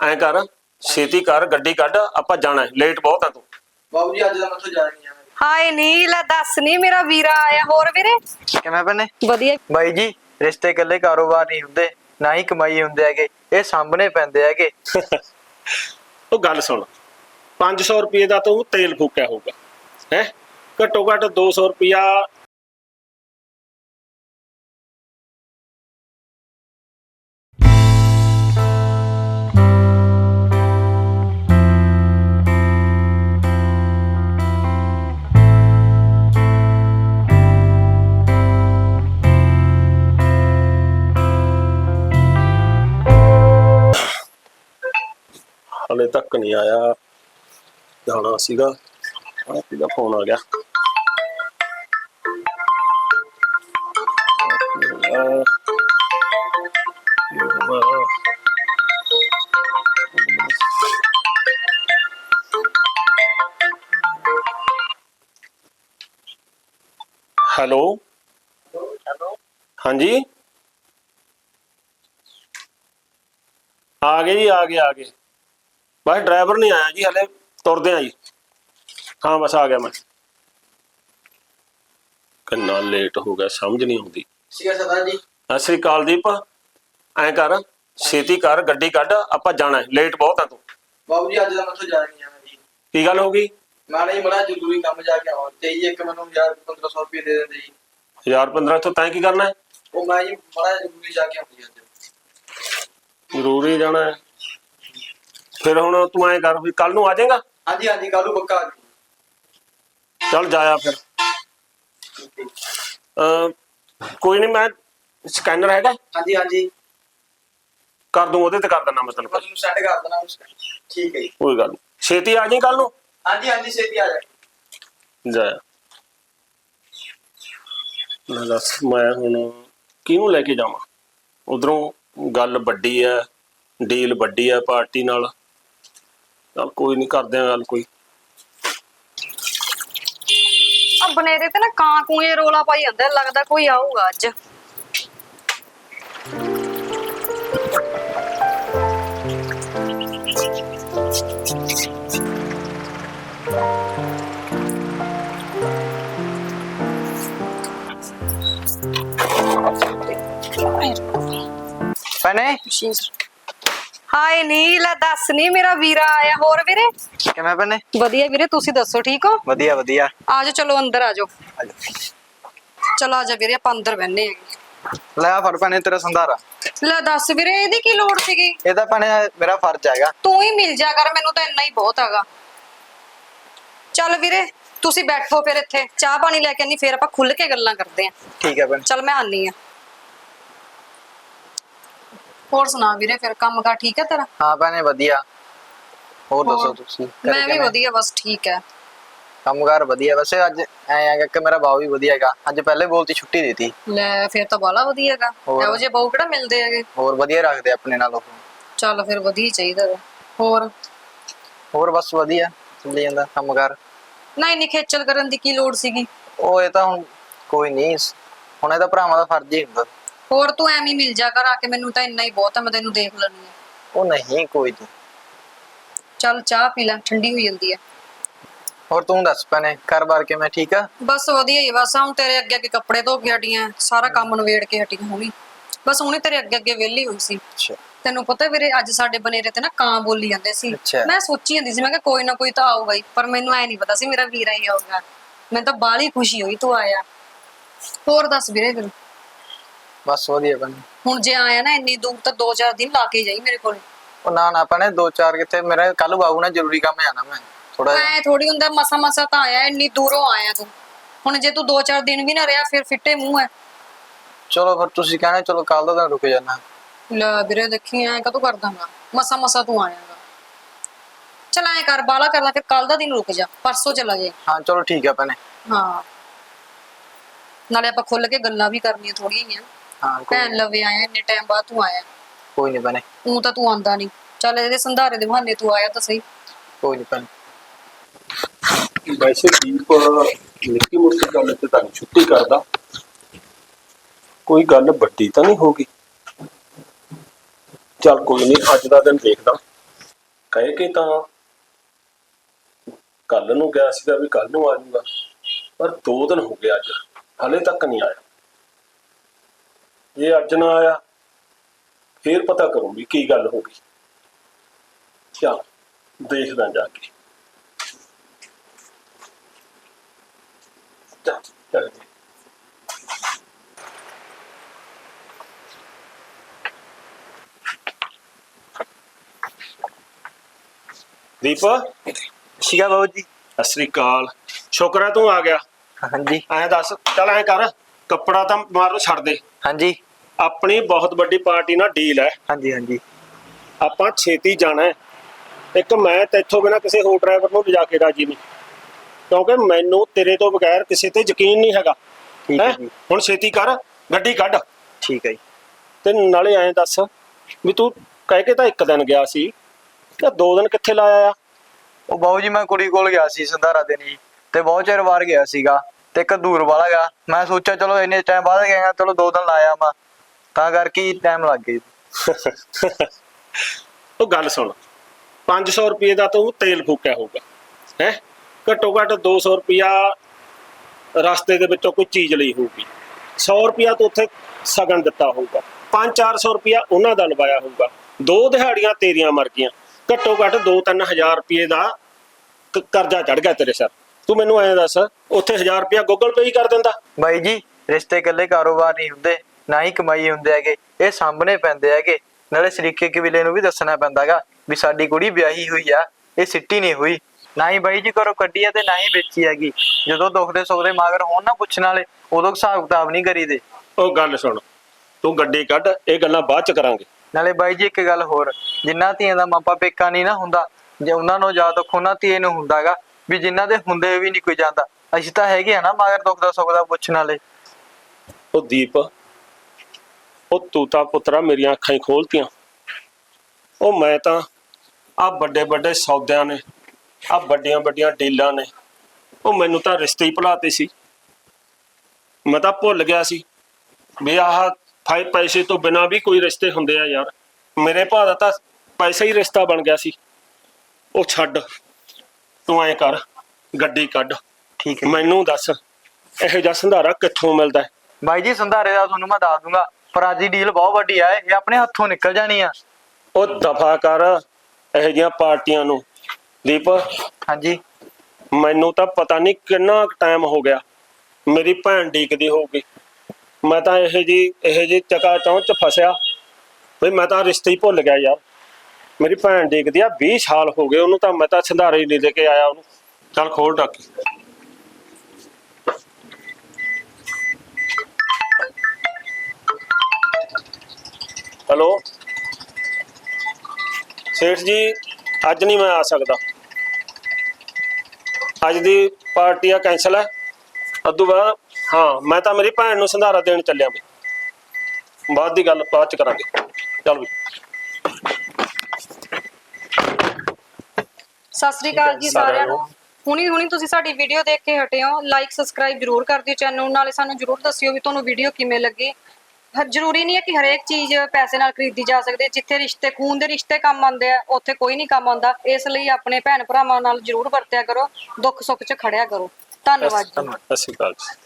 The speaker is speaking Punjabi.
ਐਂ ਕਰ ਛੇਤੀ ਕਰ ਗੱਡੀ ਕੱਢ ਆਪਾਂ ਜਾਣਾ ਲੇਟ ਬਹੁਤ ਆ ਤੂੰ। ਬਾਬੂ ਜੀ ਅੱਜ ਦਾ ਮੈਥੋਂ ਜਾ ਨਹੀਂ ਆਣਾ ਹਾਏ ਨੀ ਲੈ ਦੱਸ ਨੀ ਮੇਰਾ ਵੀਰਾ ਆਇਆ ਹੋਰ ਵੀਰੇ। ਕਿਵੇਂ ਬਣੇ ਵਧੀਆ। ਬਾਈ ਜੀ ਰਿਸ਼ਤੇ ਇਕੱਲੇ ਕਾਰੋਬਾਰ ਨਹੀਂ ਹੁੰਦੇ ਨਾ ਹੀ ਕਮਾਈ ਹੁੰਦੇ ਹੈਗੇ ਇਹ ਸਾਹਮਣੇ ਪੈਂਦੇ ਹੈਗੇ। ਉਹ ਗੱਲ ਸੁਣ 500 ਰੁਪਏ ਦਾ ਤੂੰ ਤੇਲ ਫੂਕਿਆ ਹੋਊਗਾ ਹੈ? ਘੱਟੋ ਘੱਟ 200 ਰੁਪਿਆ ਹਲੇ ਤੱਕ ਨਹੀਂ ਆਇਆ। ਜਾਣਾ ਸੀਗਾ। ਆਪ ਦਾ ਫੋਨ ਆ ਗਿਆ। ਹੈਲੋ। ਹੈਲੋ। ਹਾਂਜੀ। ਆ ਗਏ ਜੀ ਆ ਗਏ ਆ ਗਏ। ਬਸ ਡਰਾਈਵਰ ਨਹੀਂ ਆਇਆ ਜੀ ਹਲੇ ਤੁਰਦੇ ਆ ਜੀ। ਹਾਂ ਬਸ ਆ ਗਿਆ ਮੈਂ। ਕਿੰਨਾ ਲੇਟ ਹੋ ਗਿਆ ਸਮਝ ਨਹੀਂ ਆਉਂਦੀ। ਸੀਗਾ ਸਰਦਾਰ ਜੀ ਸਤਿ ਸ੍ਰੀ ਅਕਾਲ ਦੀਪ। ਐਂ ਕਰ ਛੇਤੀ ਕਰ ਗੱਡੀ ਕੱਢ ਆਪਾਂ ਜਾਣਾ ਲੇਟ ਬਹੁਤ ਆ ਤੂੰ। ਬਾਬੂ ਜੀ ਅੱਜ ਦਾ ਮੈਥੋਂ ਜਾ ਨਹੀਂ ਆਣਾ ਜੀ। ਕੀ ਗੱਲ ਹੋ ਗਈ? ਮੈਂ ਨਹੀਂ ਬੜਾ ਜ਼ਰੂਰੀ ਕੰਮ ਜਾ ਕੇ ਆਵਾਂ। ਤੇ ਇੱਕ ਮੈਨੂੰ 1000 1500 ਰੁਪਏ ਦੇ ਦਿੰਦੇ ਜੀ। 1000 15 ਤੋਂ ਤੈਂ ਕੀ ਕਰਨਾ ਹੈ? ਉਹ ਮੈਂ ਜੀ ਬੜਾ ਜ਼ਰੂਰੀ ਜਾ ਕੇ ਆਉਂਦੀ ਅੱਜ। ਜ਼ਰੂਰੀ ਜਾਣਾ ਹੈ। ਫਿਰ ਹੁਣ ਤੂੰ ਐਂ ਕਰ ਵੀ ਕੱਲ ਨੂੰ ਆ ਜਾਏਗਾ? ਹਾਂਜੀ ਹਾਂਜੀ ਕੱਲੂ ਪੱਕਾ ਆ ਜਾਊਂ। ਚੱਲ ਜਾਇਆ ਫਿਰ। ਕੋਈ ਨਹੀਂ ਮੈਂ ਸਕੈਨਰ ਹੈਗਾ। ਹਾਂਜੀ ਹਾਂਜੀ। ਕਰ ਦੂੰ ਉਹਦੇ ਤੇ ਕਰ ਦਿੰਦਾ ਮੈਂ ਤੈਨੂੰ ਮੈਂ ਤੁਹਾਨੂੰ ਸੈਂਡ ਕਰ ਦੇਣਾ ਉਸ ਠੀਕ ਹੈ ਜੀ। ਕੋਈ ਗੱਲ ਨੀ। ਛੇਤੀ ਆ ਜਾਈਂ ਕੱਲ ਨੂੰ? ਹਾਂਜੀ ਹਾਂਜੀ ਛੇਤੀ ਆ ਜਾਏ ਜਾਇਆ ਮੈਂ ਦੱਸ ਮੈਂ ਹੁਣ ਕਿਹਨੂੰ ਲੈ ਕੇ ਜਾਵਾਂ? ਉਧਰੋਂ ਗੱਲ ਵੱਡੀ ਹੈ ਡੀਲ ਵੱਡੀ ਹੈ ਪਾਰਟੀ ਨਾਲ। ਚੱਲ ਕੋਈ ਨਹੀਂ ਕਰਦੇ ਆ ਗੱਲ ਕੋਈ। ਆ ਬਨੇਰੇ ਤੇ ਨਾ ਕਾਂ ਕੂਏ ਰੋਲਾ ਪਾਈ ਜਾਂਦਾ ਲੱਗਦਾ ਕੋਈ ਆਊਗਾ ਅੱਜ। ਭੈਣੇ ਹਾਏ ਨੀ ਲੈ ਦੱਸ ਨੀ ਮੇਰਾ ਵੀਰਾ ਆਇਆ ਹੋਰ ਵੀਰੇ। ਕਿਵੇਂ ਭੈਣੇ ਵਧੀਆ ਵੀਰੇ ਤੁਸੀਂ ਦੱਸੋ ਠੀਕ ਹੋ? ਵਧੀਆ ਵਧੀਆ। ਆਜੋ ਚਲੋ ਅੰਦਰ ਆਜੋ। ਚਲੋ ਆਜਾ ਵੀਰੇ ਆਪਾਂ ਅੰਦਰ ਬੈਠਨੇ ਆ। ਲੈ ਆ ਫੜ ਭੈਣੇ ਤੇਰਾ ਸੰਧਾਰਾ। ਲੈ ਦੱਸ ਵੀਰੇ ਇਹਦੀ ਕੀ ਲੋੜ ਸੀਗੀ? ਇਹ ਤਾਂ ਭੈਣੇ ਮੇਰਾ ਫਰਜ਼ ਹੈਗਾ। ਤੂੰ ਹੀ ਮਿਲ ਜਾ ਕਰ ਮੈਨੂੰ ਤਾਂ ਇੰਨਾ ਹੀ ਬਹੁਤ ਹੈਗਾ। ਚੱਲ ਵੀਰੇ ਤੁਸੀਂ ਬੈਠੋ ਫਿਰ ਇੱਥੇ। ਚਾਹ ਪਾਣੀ ਲੈ ਕੇ ਆਨੀ ਫਿਰ ਆਪਾਂ ਖੁੱਲ ਕੇ ਗੱਲਾਂ ਕਰਦੇ ਆਂ। ਠੀਕ ਹੈ ਭੈਣੇ। ਚੱਲ ਮੈਂ ਆਨੀ ਆ। ਹੋਰ ਸੁਣਾ ਵੀਰੇ ਫਿਰ ਕੰਮ ਕਾ ਠੀਕ ਹੈ ਤੇਰਾ? ਹਾਂ ਭੈਣੇ ਵਧੀਆ। ਹੋਰ ਦੱਸੋ? ਤੁਸੀਂ ਘਰੇ ਮੈਂ ਵੀ ਕਿਵੇਂ? ਵਧੀਆ ਬਸ ਠੀਕ ਹੈ। ਕੰਮਕਾਰ ਵਧੀਆ ਵੈਸੇ ਅੱਜ ਐ ਹੈਗਾ ਕਿ ਮੇਰਾ ਬਾਉ ਵੀ ਵਧੀਆ ਹੈਗਾ। ਅੱਜ ਪਹਿਲੇ ਬੋਲਤੀ ਛੁੱਟੀ ਦਿੱਤੀ। ਲੈ ਫਿਰ ਤਾਂ ਬਾਲਾ ਵਧੀਆ ਹੈਗਾ। ਹੋਰ? ਇਹੋ ਜਿਹੇ ਬਹੁ ਕਿਹੜਾ ਮਿਲਦੇ ਹੈਗੇ? ਹੋਰ ਵਧੀਆ ਰੱਖਦੇ ਆਪਣੇ ਨਾਲ। ਉਹ ਚੱਲ ਫਿਰ ਵਧੀਆ ਹੀ ਚਾਹੀਦਾ ਵਾ। ਹੋਰ? ਹੋਰ ਬਸ ਵਧੀਆ ਚੱਲੀ ਜਾਂਦਾ ਕੰਮਕਾਰ ਨਾ ਇੰਨੀ ਖੇਚਲ ਕਰਨ ਦੀ ਕੀ ਲੋੜ ਸੀਗੀ? ਉਹ ਇਹ ਤਾਂ ਹੁਣ ਕੋਈ ਨਹੀਂ ਹੁਣ ਇਹ ਤਾਂ ਭਰਾਵਾਂ ਦਾ ਫਰਜ਼ ਹੀ ਹੁੰਦਾ। ਹੋਰ ਤੂੰ ਐਵੇਂ ਹੀ ਮਿਲ ਜਾ ਕਰ ਆ ਕੇ ਮੈਨੂੰ ਤਾਂ ਇੰਨਾ ਹੀ ਬਹੁਤ ਹੈ ਮੈਂ ਤੈਨੂੰ ਦੇਖ ਲੈਣੀ ਆ ਉਹ ਨਹੀਂ ਕੋਈ ਨਹੀਂ। ਚੱਲ ਚਾਹ ਪੀ ਲੈ ਠੰਡੀ ਹੋਈ ਜਾਂਦੀ ਹੈ ਹੋਰ ਤੂੰ ਦੱਸ ਪੈਨੇ ਘਰ-ਬਾਰ ਕਿਵੇਂ ਠੀਕ ਆ? ਬਸ ਵਧੀਆ ਹੀ ਆ, ਬਸ ਹੁਣ ਤੇਰੇ ਅੱਗੇ ਅੱਗੇ ਕੱਪੜੇ ਧੋ ਕੇ ਹਟੀਆਂ ਸਾਰਾ ਕੰਮ ਨਵੇੜ ਕੇ ਹਟੀ ਹੁਣੀ। ਬਸ ਹੁਣੇ ਤੇਰੇ ਅੱਗੇ ਅੱਗੇ ਵਿਹਲੀ ਹੋਈ ਸੀ। ਅੱਛਾ। ਤੈਨੂੰ ਪਤਾ ਵੀਰੇ ਅੱਜ ਸਾਡੇ ਬਨੇਰੇ ਤੇ ਨਾ ਕਾਂ ਬੋਲੀ ਜਾਂਦੇ ਸੀ। ਅੱਛਾ। ਮੈਂ ਸੋਚੀ ਜਾਂਦੀ ਸੀ ਮੈਂ ਕਿਹਾ ਕੋਈ ਨਾ ਕੋਈ ਤਾਂ ਆਊਗਾ ਹੀ ਪਰ ਮੈਨੂੰ ਐ ਨਹੀਂ ਪਤਾ ਸੀ ਮੇਰਾ ਵੀਰਾ ਹੀ ਆਊਗਾ। ਮੈਨੂੰ ਤਾਂ ਬਾਹਲੀ ਖੁਸ਼ੀ ਹੋਈ ਤੂੰ ਆਇਆ। ਹੋਰ ਦੱਸ ਵੀਰੇ ਫਿਰ। ਬਸ ਵਧੀਆ ਪੈਨੇ ਹੁਣ ਜੇ ਆਇਆ ਨਾ ਇੰਨੀ ਦੂਰ ਤਾਂ 2-4 ਦਿਨ ਲਾ ਕੇ ਜਾਈ ਮੇਰੇ ਕੋਲ। ਉਹ ਨਾ ਨਾ ਪੈਨੇ ਦੋ ਚਾਰ ਕਿੱਥੇ ਮੇਰੇ ਕੱਲ ਬਾਬੂ ਨਾਲ ਜ਼ਰੂਰੀ ਕੰਮ ਜਾਣਾ ਮੈਂ ਥੋੜਾ ਐ ਥੋੜੀ ਹੁੰਦਾ ਮਸਾ ਮਸਾ ਤਾਂ ਆਇਆ ਇੰਨੀ ਦੂਰੋਂ ਆਇਆ ਤੂੰ। ਹੁਣ ਜੇ ਤੂੰ 2-4 ਦਿਨ ਵੀ ਨਾ ਰਿਹਾ ਫਿਰ ਫਿੱਟੇ ਮੂੰਹ ਐ ਚਲੋ ਫਿਰ ਤੁਸੀਂ ਕਹਿੰਦੇ ਚਲੋ ਕੱਲ ਦਾ ਦਿਨ ਰੁਕ ਜਾਣਾ ਲੈ ਵੀਰੇ ਦੇਖੀ ਐ ਕਦੋਂ ਕਰਦਾ ਮੈਂ? ਮਸਾ ਮਸਾ ਤੂੰ ਆਇਆਗਾ ਚਲ ਐ ਕਰ ਬਾਲਾ ਕਰ ਲੈ ਫਿਰ ਕੱਲ ਦਾ ਦਿਨ ਰੁਕ ਜਾ ਪਰਸੋਂ ਚਲਾ ਜਾਏ। ਹਾਂ ਚਲੋ ਠੀਕ ਆ ਪੈਨੇ ਹਾਂ। ਨਾਲੇ ਆਪਾਂ ਖੁੱਲ ਕੇ ਗੱਲਾਂ ਵੀ ਕਰਨੀਆਂ ਥੋੜੀਆਂ ਹੀ ਆ। ਹਾਂ ਕੋਈ ਭੈਣ ਲਵੇ ਆਇਆ ਇੰਨੇ ਟਾਈਮ ਬਾਅਦ ਤੂੰ ਆਇਆ। ਕੋਈ ਨਹੀਂ ਪੈਨੇ ਤੂੰ ਤਾਂ ਤੂੰ ਆਂਦਾ ਨਹੀਂ। ਚੱਲ ਇਹਦੇ ਸੰਧਾਰੇ ਦੇ ਬਹਾਨੇ ਤੂੰ ਆਇਆ ਤਾਂ ਸਹੀ। ਕੋਈ ਨਹੀਂ ਪੈਨੇ ਵੈਸੇ ਦੀਪ ਨਿੱਕੀ ਮੁੱਕੀ ਗੱਲ ਤੇ ਤਾਂ ਨੀ ਛੁੱਟੀ ਕਰਦਾ। ਕੋਈ ਗੱਲ ਵੱਡੀ ਤਾਂ ਨਹੀਂ ਹੋਗੀ ਚੱਲ ਕੋਈ ਨਹੀਂ ਅੱਜ ਦਾ ਦਿਨ ਦੇਖਦਾ। ਕਹਿ ਕੇ ਤਾਂ ਕੱਲ ਨੂੰ ਗਿਆ ਸੀਗਾ ਵੀ ਕੱਲ ਨੂੰ ਆ ਜਾਊਗਾ। ਪਰ ਦੋ ਦਿਨ ਹੋ ਗਏ ਅੱਜ। ਹਲੇ ਤੱਕ ਨਹੀਂ ਆਇਆ। ਜੇ ਅੱਜ ਨਾ ਆਇਆ ਫੇਰ ਪਤਾ ਕਰੂੰ ਵੀ ਕੀ ਗੱਲ ਹੋ ਗਈ। ਚਲ ਦੇਖਦਾ ਜਾ ਕੇ। ਚੱਲ ਚੱਲ ਜੀ। ਦੀਪ? ਸ਼ਿਕਾ ਬਾਬੂ ਜੀ। ਸਤਿ ਸ੍ਰੀ ਅਕਾਲ। ਸ਼ੁਕਰ ਹੈ ਤੂੰ ਆ ਗਿਆ। ਹਾਂਜੀ। ਐਂ ਦੱਸ ਚੱਲ ਐਂ ਕਰ ਕੱਪੜਾ ਤਾਂ ਮਾਰੋ ਛੱਡ ਦੇ। ਹਾਂਜੀ। ਆਪਣੀ ਬਹੁਤ ਵੱਡੀ ਪਾਰਟੀ ਨਾਲ ਡੀਲ ਹੈ। ਹਾਂਜੀ ਹਾਂਜੀ। ਆਪਾਂ ਛੇਤੀ ਜਾਣਾ ਹੈ। ਇੱਕ ਮੈਂ ਤੇਥੋਂ ਬਿਨਾ ਕਿਸੇ ਹੋਰ ਡਰਾਈਵਰ ਨੂੰ ਲਿਜਾ ਕੇ ਰਾਜੀ ਨਹੀਂ। ਕਿਉਂਕਿ ਮੈਨੂੰ ਤੇਰੇ ਤੋਂ ਬਗੈਰ ਕਿਸੇ ਤੇ ਯਕੀਨ ਨਹੀਂ ਹੈਗਾ। ਠੀਕ ਹੈ ਹੈਂ? ਜੀ। ਹੁਣ ਛੇਤੀ ਕਰ ਗੱਡੀ ਕੱਢ। ਠੀਕ ਹੈ ਜੀ। ਤੇ ਨਾਲੇ ਐਂ ਦੱਸ ਵੀ ਤੂੰ ਕਹਿ ਕੇ ਤਾਂ ਇੱਕ ਦਿਨ ਗਿਆ ਸੀ। ਤੇ ਦੋ ਦਿਨ ਕਿੱਥੇ ਲਾਇਆ ਆ? ਉਹ ਬਾਬੂ ਜੀ ਮੈਂ ਕੁੜੀ ਕੋਲ ਗਿਆ ਸੀ ਸੰਧਾਰਾ ਦੇਣ ਜੀ ਤੇ ਬਹੁਤ ਚਿਰ ਬਾਅਦ ਗਿਆ ਸੀਗਾ। ਤੇ ਇੱਕ ਦੂਰ ਵਾਲਾ ਗਿਆ। ਮੈਂ ਸੋਚਿਆ ਚਲੋ ਇੰਨੇ ਟਾਈਮ ਬਾਅਦ ਗਿਆ ਚਲੋ ਦੋ ਦਿਨ ਲਾਇਆ ਮੈਂ। ਤਾਂ ਕਰਕੇ ਟਾਈਮ ਲੱਗ ਗਿਆ ਉਹ ਗੱਲ ਸੁਣ 500 ਰੁਪਏ ਦਾ ਤੂੰ ਤੇਲ ਫੂਕਿਆ ਹੋਊਗਾ ਹੈ? ਘੱਟੋ ਘੱਟ 200 ਰੁਪਿਆ ਰਸਤੇ ਦੇ ਵਿੱਚੋਂ ਕੋਈ ਚੀਜ਼ ਲਈ ਹੋਊਗੀ। 100 ਰੁਪਿਆ ਤੂੰ ਉੱਥੇ ਸਗਨ ਦਿੱਤਾ ਹੋਊਗਾ। 5-400 ਰੁਪਿਆ ਉਹਨਾਂ ਦਾ ਲਵਾਇਆ ਹੋਊਗਾ। ਦੋ ਦਿਹਾੜੀਆਂ ਤੇਰੀਆਂ ਮਰ ਗਈਆਂ। ਘੱਟੋ ਘੱਟ 2-3000 ਰੁਪਏ ਦਾ ਕਰਜ਼ਾ ਚੜ ਗਿਆ ਤੇਰੇ ਸਿਰ। ਤੂੰ ਮੈਨੂੰ ਐਂ ਦੱਸ ਉੱਥੇ 1000 ਰੁਪਿਆ ਗੂਗਲ ਪੇ ਹੀ ਕਰ ਦਿੰਦਾ। ਬਾਈ ਜੀ ਰਿਸ਼ਤੇ ਇਕੱਲੇ ਕਾਰੋਬਾਰ ਨਹੀਂ ਹੁੰਦੇ। ਨਾ ਹੀ ਕਮਾਈ ਹੁੰਦੇ ਹੈਗੇ ਇਹ ਸਾਹਮਣੇ ਪੈਂਦੇ ਹੈਗੇ। ਨਾਲੇ ਸ਼ਰੀਕੇ ਕਬੀਲੇ ਨੂੰ ਵੀ ਦੱਸਣਾ ਪੈਂਦਾਗਾ ਵੀ ਸਾਡੀ ਕੁੜੀ ਵਿਆਹੀ ਹੋਈ ਆ ਇਹ ਸਿੱਟੀ ਨਹੀਂ ਹੋਈ। ਨਾ ਹੀ ਬਾਈ ਜੀ ਘਰੋਂ ਕੱਢੀ ਆ ਤੇ ਨਾ ਹੀ ਵੇਚੀ ਹੈਗੀ। ਜਦੋਂ ਦੁੱਖ ਦੇ ਸੁੱਖ ਦੇ ਮਾਗਰ ਹੋਣ ਨਾ ਪੁੱਛਣ ਵਾਲੇ ਉਦੋਂ ਹਿਸਾਬ ਕਿਤਾਬ ਨਹੀਂ ਕਰੀਦੇ। ਉਹ ਗੱਲ ਸੁਣ ਤੂੰ ਗੱਡੀ ਕੱਢ ਇਹ ਗੱਲਾਂ ਬਾਅਦ ਚ ਕਰਾਂਗੇ। ਨਾਲੇ ਬਾਈ ਜੀ ਇੱਕ ਗੱਲ ਹੋਰ ਜਿੰਨਾ ਧੀਆਂ ਦਾ ਮਾਪਾ ਪੇਕਾ ਨਹੀਂ ਨਾ ਹੁੰਦਾ ਜੇ ਉਹਨਾਂ ਨੂੰ ਯਾਦ ਰੱਖੋ ਨਾ ਧੀਏ ਨੂੰ ਹੁੰਦਾਗਾ ਵੀ ਜਿਨ੍ਹਾਂ ਦੇ ਹੁੰਦੇ ਵੀ ਨਹੀਂ ਕੋਈ ਜਾਂਦਾ। ਅਸੀਂ ਤਾਂ ਹੈਗੇ ਆ ਨਾ ਮਗਰ ਦੁੱਖ ਦਾ ਸੁੱਖ ਦਾ ਪੁੱਛਣ ਵਾਲੇ। ਉਹ ਦੀਪ ਉਹ ਤੂੰ ਤਾਂ ਪੁੱਤਰਾ ਮੇਰੀਆਂ ਅੱਖਾਂ ਹੀ ਖੋਲਤੀਆਂ। ਉਹ ਮੈਂ ਤਾਂ ਆ ਵੱਡੇ ਵੱਡੇ ਸੌਦਿਆਂ ਨੇ ਆ ਵੱਡੀਆਂ ਵੱਡੀਆਂ ਡੀਲਾਂ ਨੇ ਉਹ ਮੈਨੂੰ ਤਾਂ ਰਿਸ਼ਤੇ ਹੀ ਭੁਲਾਤੇ ਸੀ। ਮੈਂ ਤਾਂ ਭੁੱਲ ਗਿਆ ਸੀ ਵੀ ਆਹ ਫਾਈ ਪੈਸੇ ਤੋਂ ਬਿਨਾ ਵੀ ਕੋਈ ਰਿਸ਼ਤੇ ਹੁੰਦੇ ਆ ਯਾਰ। ਮੇਰੇ ਭਾ ਦਾ ਤਾਂ ਪੈਸਾ ਹੀ ਰਿਸ਼ਤਾ ਬਣ ਗਿਆ ਸੀ। ਉਹ ਛੱਡ ਤੂੰ ਐਂ ਕਰ ਗੱਡੀ ਕੱਢ। ਠੀਕ ਹੈ। ਮੈਨੂੰ ਦੱਸ ਇਹੋ ਜਿਹਾ ਸੰਧਾਰਾ ਕਿੱਥੋਂ ਮਿਲਦਾ? ਹੈ? ਬਾਈ ਜੀ ਸੰਧਾਰੇ ਦਾ ਤੁਹਾਨੂੰ ਮੈਂ ਦੱਸ ਦੂੰਗਾ। ਪਰ ਅੱਜ ਦੀ ਡੀਲ ਬਹੁਤ ਵੱਡੀ ਆ ਇਹ ਆਪਣੇ ਹੱਥੋਂ ਨਿਕਲ ਜਾਣੀ ਆ। ਉਹ ਦਫਾ ਕਰ ਇਹੋ ਜਿਹੀਆਂ ਪਾਰਟੀਆਂ ਨੂੰ। ਦੀਪ ਹਾਂਜੀ। ਮੈਨੂੰ ਤਾਂ ਪਤਾ ਨਹੀਂ ਕਿੰਨਾ ਟਾਈਮ ਹੋ ਗਿਆ। ਮੇਰੀ ਭੈਣ ਡੀਕਦੀ ਹੋਊਗੀ। ਮੈਂ ਤਾਂ ਇਹੋ ਜੀ ਇਹੋ ਜੀ ਚਕਾ ਚੌਂਚ ਫਸਿਆ। ਵੀ ਮੈਂ ਤਾਂ ਰਿਸ਼ਤੇ ਹੀ ਭੁੱਲ ਗਿਆ ਯਾਰ। ਮੇਰੀ ਭੈਣ ਡੀਕਦੀ ਆ 20 ਸਾਲ ਹੋ ਗਏ ਉਹਨੂੰ ਤਾਂ ਮੈਂ ਤਾਂ ਸੰਧਾਰੇ ਹੀ ਨਹੀਂ ਦੇ ਕੇ ਆਇਆ ਉਹਨੂੰ। ਚੱਲ ਖੋਲ ਡੱਕ ਹੈਲੋ। ਸੇਠ ਜੀ ਅੱਜ ਨਹੀਂ ਮੈਂ ਆ ਸਕਦਾ। ਅੱਜ ਦੀ ਪਾਰਟੀ ਆ ਕੈਂਸਲ ਹੈ ਅਦੂ ਬਾਅਦ ਹਾਂ ਮੈਂ ਤਾਂ ਮੇਰੀ ਭੈਣ ਨੂੰ ਸੰਧਾਰਾ ਦੇਣ ਚੱਲਿਆ ਬਈ ਬਾਅਦ ਦੀ ਗੱਲ ਬਾਅਦ ਚ ਕਰਾਂਗੇ। ਚੱਲ ਵੀ। ਸਤਿ ਸ੍ਰੀ ਅਕਾਲ ਜੀ ਸਾਰਿਆਂ ਨੂੰ। ਨੂੰ। ਹੁਣੀ ਹੁਣੀ ਤੁਸੀਂ ਸਾਡੀ ਵੀਡੀਓ ਦੇਖ ਕੇ ਹਟੇ ਹੋ। ਲਾਈਕ ਸਬਸਕ੍ਰਾਈਬ ਜਰੂਰ ਕਰ ਦਿਓ ਚੈਨਲ ਨੂੰ। ਨਾਲੇ ਸਾਨੂੰ ਜਰੂਰ ਦੱਸਿਓ ਵੀ ਤੁਹਾਨੂੰ ਵੀਡੀਓ ਕਿਵੇਂ ਲੱਗੀ। ਹ- ਜ਼ਰੂਰੀ ਨਹੀਂ ਹੈ ਕਿ ਹਰੇਕ ਚੀਜ਼ ਪੈਸੇ ਨਾਲ ਖਰੀਦੀ ਜਾ ਸਕਦੀ ਹੈ ਜਿੱਥੇ ਰਿਸ਼ਤੇ, ਖੂਨ ਦੇ ਰਿਸ਼ਤੇ ਕੰਮ ਆਉਂਦੇ ਆ, ਉੱਥੇ ਕੋਈ ਨਹੀਂ ਕੰਮ ਆਉਂਦਾ। ਇਸ ਲਈ ਆਪਣੇ ਭੈਣ ਭਰਾਵਾਂ ਨਾਲ ਜਰੂਰ ਵਰਤਿਆ ਕਰੋ ਦੁੱਖ ਸੁੱਖ 'ਚ ਖੜਿਆ ਕਰੋ। ਧੰਨਵਾਦ ਜੀ ਸਤਿ ਸ਼੍ਰੀ ਅਕਾਲ ਜੀ।